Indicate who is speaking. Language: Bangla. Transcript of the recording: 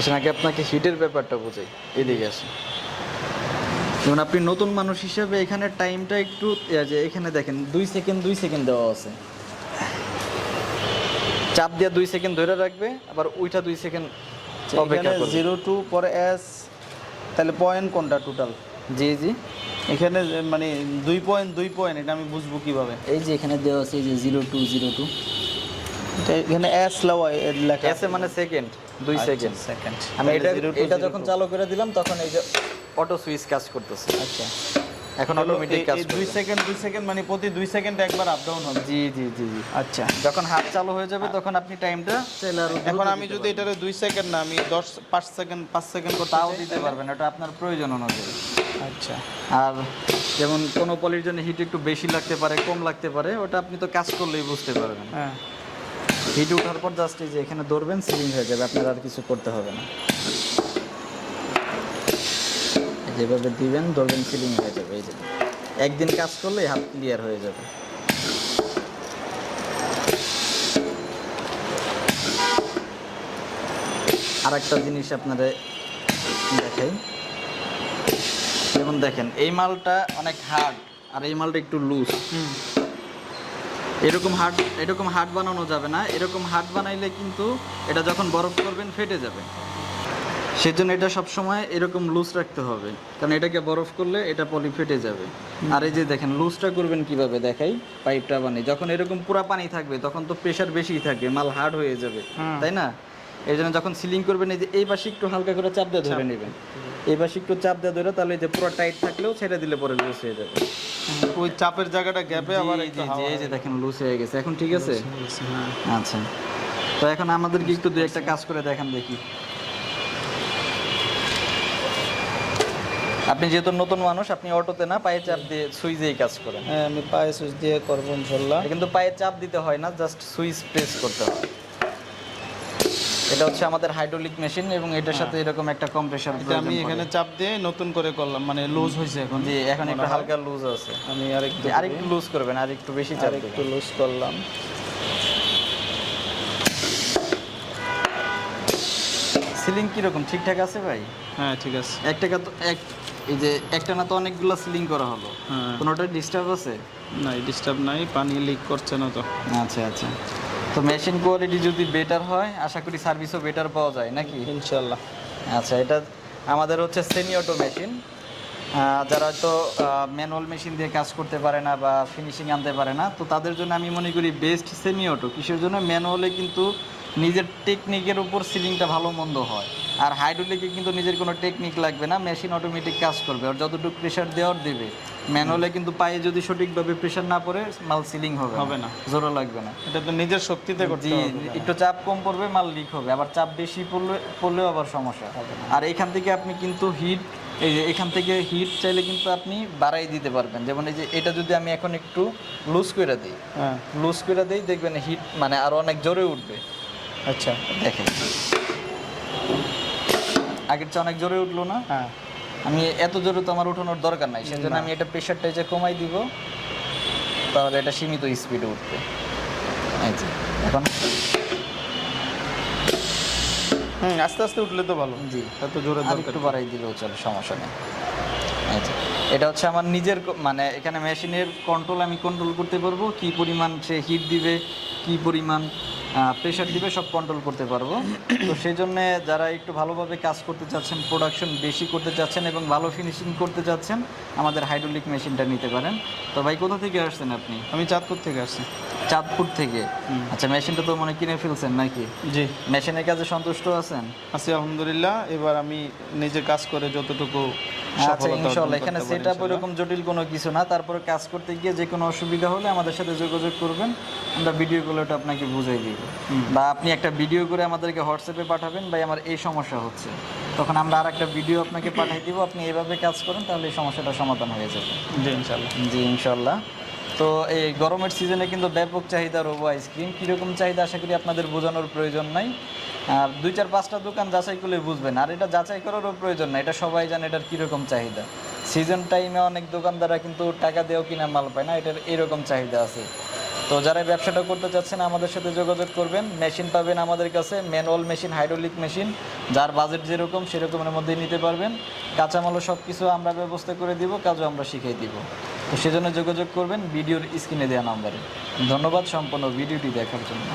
Speaker 1: আসেন আগে আপনাকে হিটের ব্যাপারটা বোঝাই। এদিকে আসেন। যেমন আপনি নতুন মানুষ হিসেবে এখানে টাইমটা একটু যে এখানে দেখেন দুই সেকেন্ড দুই সেকেন্ড দেওয়া আছে। চাপ দিয়ে দুই সেকেন্ড ধরে রাখবে আবার ওইটা দুই সেকেন্ড অপেক্ষা করবে।
Speaker 2: জিরো টু পরে এস তাহলে পয়েন্ট কোনটা টোটাল
Speaker 1: জি জি।
Speaker 2: এখানে মানে দুই পয়েন্ট দুই পয়েন্ট এটা আমি বুঝব কীভাবে?
Speaker 1: এই যে এখানে দেওয়া আছে এই যে জিরো টু জিরো টু
Speaker 2: এখানে এস লেখা
Speaker 1: এসে মানে সেকেন্ড দুই সেকেন্ড
Speaker 2: সেকেন্ড
Speaker 1: আমি এটা এটা যখন চালু করে দিলাম তখন এই যে অটো সুইচ কাজ করতেছে।
Speaker 2: আচ্ছা।
Speaker 1: এখন অটোমেটিক কাজ
Speaker 2: দুই সেকেন্ড দুই সেকেন্ড মানে প্রতি দুই সেকেন্ড একবার আপ ডাউন হবে।
Speaker 1: জি জি জি জি।
Speaker 2: আচ্ছা।
Speaker 1: যখন হাত চালু হয়ে যাবে তখন আপনি টাইমটা
Speaker 2: এখন আমি যদি এটারে দুই সেকেন্ড না আমি দশ পাঁচ সেকেন্ড পাঁচ সেকেন্ড
Speaker 1: তাও দিতে পারবেন এটা আপনার প্রয়োজন অনুযায়ী।
Speaker 2: আচ্ছা।
Speaker 1: আর যেমন কোনো পলির জন্য হিট একটু বেশি লাগতে পারে কম লাগতে পারে ওটা আপনি তো কাজ করলেই বুঝতে পারবেন।
Speaker 2: হ্যাঁ।
Speaker 1: হিট ওঠার পর জাস্ট এই যে এখানে ধরবেন সিলিং হয়ে যাবে, আপনার আর কিছু করতে হবে না। যেভাবে দিবেন, ধরবেন সিলিং হয়ে যাবে, এই যে। একদিন কাজ করলে হাত ক্লিয়ার হয়ে যাবে। আর একটা জিনিস আপনারা দেখাই। যেমন দেখেন, এই মালটা অনেক হার্ড আর এই মালটা একটু লুজ এরকম হাট এরকম হাট বানানো যাবে না। এরকম হাট বানাইলে কিন্তু এটা যখন বরফ করবেন ফেটে যাবে। সেজন্য এটা সব সময় এরকম লুজ রাখতে হবে। কারণ এটাকে বরফ করলে এটা পলি ফেটে যাবে। আর এই যে দেখেন লুজটা করবেন কীভাবে দেখাই? পাইপটা বানিয়ে। যখন এরকম পুরা পানি থাকবে তখন তো প্রেশার বেশি থাকবে মাল হার্ড হয়ে যাবে। তাই না? এই জন্য যখন সিলিং করবেন এই যে এই পাশে একটু হালকা করে চাপ দিয়ে ধরে নেবেন। এই পাশে একটু চাপ দিয়ে ধরে তাহলে এই যে পুরো টাইট থাকলেও ছেড়ে দিলে পরে লুজ হয়ে যাবে।
Speaker 2: ওই চাপের জায়গাটা গ্যাপে আবার
Speaker 1: জি,
Speaker 2: হাওয়া
Speaker 1: এই যে দেখেন লুজ হয়ে গেছে। এখন ঠিক আছে?
Speaker 2: হ্যাঁ।
Speaker 1: আচ্ছা। তো এখন আমাদেরকে একটু দুই একটা কাজ করে দেখান দেখি। আপনি যেহেতু নতুন মানুষ আপনি অটোতে না পায়ে চাপ দিয়ে সুইচেই কাজ করেন।
Speaker 2: হ্যাঁ আমি পায়ে সুইচ দিয়ে করব ইনশাল্লাহ।
Speaker 1: কিন্তু পায়ে চাপ দিতে হয় না জাস্ট সুইচ প্রেস করতে হয়। এটা হচ্ছে আমাদের হাইড্রোলিক মেশিন এবং এটার সাথে এরকম একটা কম্প্রেসার
Speaker 2: এটা আমি এখানে চাপ দিয়ে নতুন করে করলাম মানে লুজ হয়েছে এখন।
Speaker 1: জি এখন একটু হালকা লুজ আছে।
Speaker 2: আমি আরেকটু
Speaker 1: আর একটু লুজ করবেন আর একটু বেশি চাপ
Speaker 2: আরেকটু
Speaker 1: দিবেন।
Speaker 2: লুজ করলাম।
Speaker 1: সিলিং কীরকম ঠিকঠাক আছে ভাই?
Speaker 2: হ্যাঁ ঠিক আছে।
Speaker 1: এক টাকা তো এক এই যে একটা না তো অনেকগুলো সিলিং করা হলো।
Speaker 2: হ্যাঁ।
Speaker 1: কোনোটা ডিস্টার্ব আছে?
Speaker 2: না ডিস্টার্ব নাই পানি লিক করছে না তো।
Speaker 1: আচ্ছা আচ্ছা। তো মেশিন কোয়ালিটি যদি বেটার হয় আশা করি সার্ভিসও বেটার পাওয়া যায় নাকি?
Speaker 2: ইনশাল্লাহ।
Speaker 1: আচ্ছা এটা আমাদের হচ্ছে সেমি অটো মেশিন যারা হয়তো ম্যানুয়াল মেশিন দিয়ে কাজ করতে পারে না বা ফিনিশিং আনতে পারে না তো তাদের জন্য আমি মনে করি বেস্ট সেমি অটো কিসের জন্য? ম্যানুয়ালে কিন্তু নিজের টেকনিকের উপর সিলিংটা ভালো মন্দ হয়। আর হাইড্রোলিকে কিন্তু নিজের কোনো টেকনিক লাগবে না মেশিন অটোমেটিক কাজ করবে। আর যতটুকু প্রেশার দেওয়ার দেবে ম্যানুয়ালে কিন্তু পায়ে যদি সঠিকভাবে প্রেশার না পড়ে মাল সিলিং হবে
Speaker 2: হবে না।
Speaker 1: জোরও লাগবে না।
Speaker 2: এটা তো নিজের শক্তিতে করতে হবে।
Speaker 1: একটু চাপ কম পড়বে মাল লিক হবে। আবার চাপ বেশি পড়লে পড়লেও আবার সমস্যা। আর এখান থেকে আপনি কিন্তু হিট এই যে এখান থেকে হিট চাইলে কিন্তু আপনি বাড়াই দিতে পারবেন। যেমন এই যে এটা যদি আমি এখন একটু লুজ করে দিই
Speaker 2: হ্যাঁ।
Speaker 1: লুজ করে দিই দেখবেন হিট মানে আরও অনেক জোরে উঠবে।
Speaker 2: আচ্ছা।
Speaker 1: দেখেন। আগের চেয়ে অনেক জোরে উঠল না।
Speaker 2: হ্যাঁ।
Speaker 1: আমি এত জোরে তো আমার উঠানোর দরকার নাই সেজন্য আমি এটা প্রেশারটা যে কমাই দিব তাহলে এটা সীমিত স্পিডে উঠবে। এখন।
Speaker 2: হুম আস্তে আস্তে উঠলে তো ভালো।
Speaker 1: জি।
Speaker 2: এত জোরে
Speaker 1: একটু বাড়াই দিলেও চলে সমস্যা নেই। এটা হচ্ছে আমার নিজের মানে এখানে মেশিনের কন্ট্রোল আমি কন্ট্রোল করতে পারব কি পরিমাণ সে হিট দিবে কি পরিমাণ প্রেশার দিবে সব কন্ট্রোল করতে পারব। তো সেই জন্য যারা একটু ভালোভাবে কাজ করতে চাচ্ছেন প্রোডাকশন বেশি করতে চাচ্ছেন এবং ভালো ফিনিশিং করতে চাচ্ছেন আমাদের হাইড্রোলিক মেশিনটা নিতে পারেন। তো ভাই কোথা থেকে আসছেন আপনি?
Speaker 2: আমি চাঁদপুর থেকে আসছি।
Speaker 1: চাঁদপুর থেকে? আচ্ছা মেশিনটা তো মনে কিনে ফেলছেন নাকি?
Speaker 2: জি।
Speaker 1: মেশিনের কাজে সন্তুষ্ট আছেন?
Speaker 2: আছি আলহামদুলিল্লাহ। এবার আমি নিজে কাজ করে যতটুকু
Speaker 1: আচ্ছা এখানে জটিল কোনো কিছু না। তারপরে কাজ করতে গিয়ে যে কোনো অসুবিধা হলে আমাদের সাথে যোগাযোগ করবেন। আমরা ভিডিও আপনাকে বুঝাই দিব। বা আপনি একটা ভিডিও করে আমাদেরকে হোয়াটসঅ্যাপে পাঠাবেন ভাই আমার এই সমস্যা হচ্ছে। তখন আমরা আর একটা ভিডিও আপনাকে পাঠিয়ে দিব। আপনি এভাবে কাজ করেন তাহলে এই সমস্যাটা সমাধান হয়ে যাবে।
Speaker 2: জি ইনশাল্লাহ।
Speaker 1: জি ইনশাল্লাহ। তো এই গরমের সিজনে কিন্তু ব্যাপক চাহিদা রবো আইসক্রিম। কীরকম চাহিদা আশা করি আপনাদের বোঝানোর প্রয়োজন নাই। আর দুই চার পাঁচটা দোকান যাচাই করলে বুঝবেন। আর এটা যাচাই করারও প্রয়োজন না, এটা সবাই জানে এটার কীরকম চাহিদা। সিজন টাইমে অনেক দোকানদাররা কিন্তু টাকা দেওয়া কিনা মাল পায় না, এটার এরকম চাহিদা আছে। তো যারা ব্যবসাটা করতে চাচ্ছেন, আমাদের সাথে যোগাযোগ করবেন। মেশিন পাবেন আমাদের কাছে, ম্যানুয়াল মেশিন, হাইড্রোলিক মেশিন। যার বাজেট যেরকম, সেরকমের মধ্যেই নিতে পারবেন। কাঁচামালও সব কিছু আমরা ব্যবস্থা করে দিব, কাজও আমরা শিখিয়ে দিব। সেজন্য যোগাযোগ করবেন ভিডিওর স্ক্রিনে দেওয়া নাম্বারে। ধন্যবাদ সম্পন্ন ভিডিওটি দেখার জন্য।